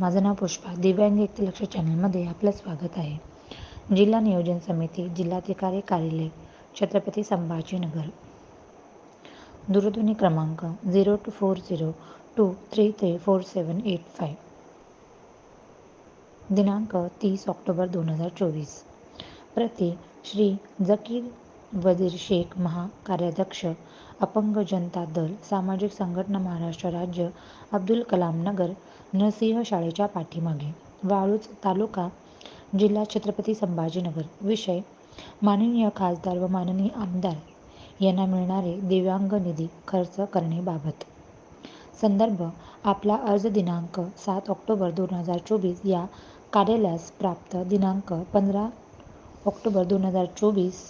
माझं नाव पुष्पा. दिव्यांग व्यक्तिलक्ष चॅनलमध्ये आपलं स्वागत आहे. जिल्हा नियोजन समिती जिल्हाधिकारी कार्यालय छत्रपती संभाजीनगर. दूरध्वनी क्रमांक zero two four zero two three three four seven eight five दिनांक तीस ऑक्टोबर दोन हजार चोवीस. प्रति श्री जकीर वजीर शेख महाकार्याध्यक्ष अपंग जनता दल सामाजिक संघटना महाराष्ट्र राज्य अब्दुल कलाम नगर नरसिंह शाळेच्या पाठीमागे वाळूज तालुका जिल्हा छत्रपती संभाजीनगर. विषय माननीय खासदार व माननीय आमदार यांना मिळणारे दिव्यांग निधी खर्च करणेबाबत संदर्भ आपला अर्ज दिनांक सात ऑक्टोबर दोन हजार चोवीस या कार्यालयास प्राप्त दिनांक पंधरा ऑक्टोबर दोन हजार चोवीस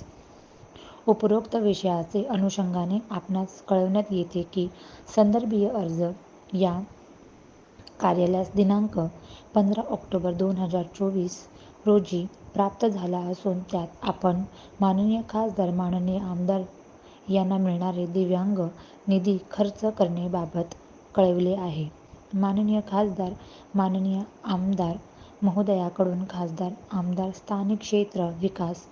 उपरोक्त विषयाचे अनुषंगाने आपणास कळवण्यात येते की संदर्भीय अर्ज या कार्यालयास दिनांक पंधरा ऑक्टोबर दोन हजार चोवीस रोजी प्राप्त झाला असून त्यात आपण माननीय खासदार माननीय आमदार यांना मिळणारे दिव्यांग निधी खर्च करण्याबाबत कळविले आहे. माननीय खासदार माननीय आमदार महोदयाकडून खासदार आमदार स्थानिक क्षेत्र विकास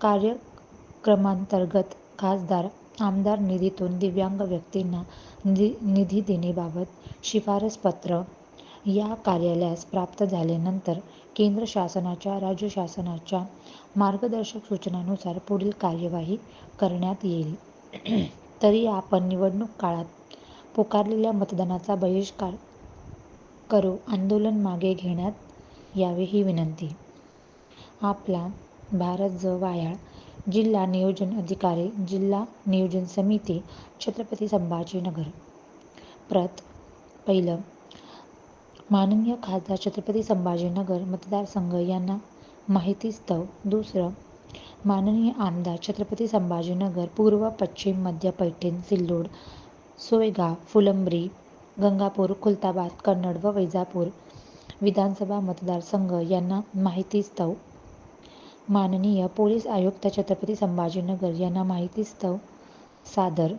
कार्य क्रमांतर्गत खासदार आमदार निधीतून दिव्यांग व्यक्तींना निधी निधी देण्याबाबत शिफारसपत्र या कार्यालयास प्राप्त झाल्यानंतर केंद्र शासनाच्या राज्य शासनाच्या मार्गदर्शक सूचनानुसार पुढील कार्यवाही करण्यात येईल. तरी आपण निवडणूक काळात पुकारलेल्या मतदानाचा बहिष्कार करू आंदोलन मागे घेण्यात यावे ही विनंती. आपला भारत ज वायाळ जिल्हा नियोजन अधिकारी जिल्हा नियोजन समिती छत्रपती संभाजीनगर. प्रत. पहिलं. माननीय खासदार छत्रपती संभाजीनगर मतदारसंघ यांना माहितीस्तव दुसरं. माननीय आमदार छत्रपती संभाजीनगर पूर्व पश्चिम मध्य पैठण सिल्लोड सोयगाव फुलंब्री गंगापूर खुलताबाद कन्नड व वैजापूर विधानसभा मतदारसंघ यांना माहितीस्तव माननीय पोलीस आयुक्त छत्रपती संभाजीनगर यांना माहितीस्तव सादर.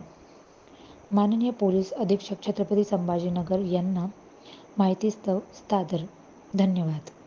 माननीय पोलीस अधीक्षक छत्रपती संभाजीनगर यांना माहितीस्तव सादर. धन्यवाद.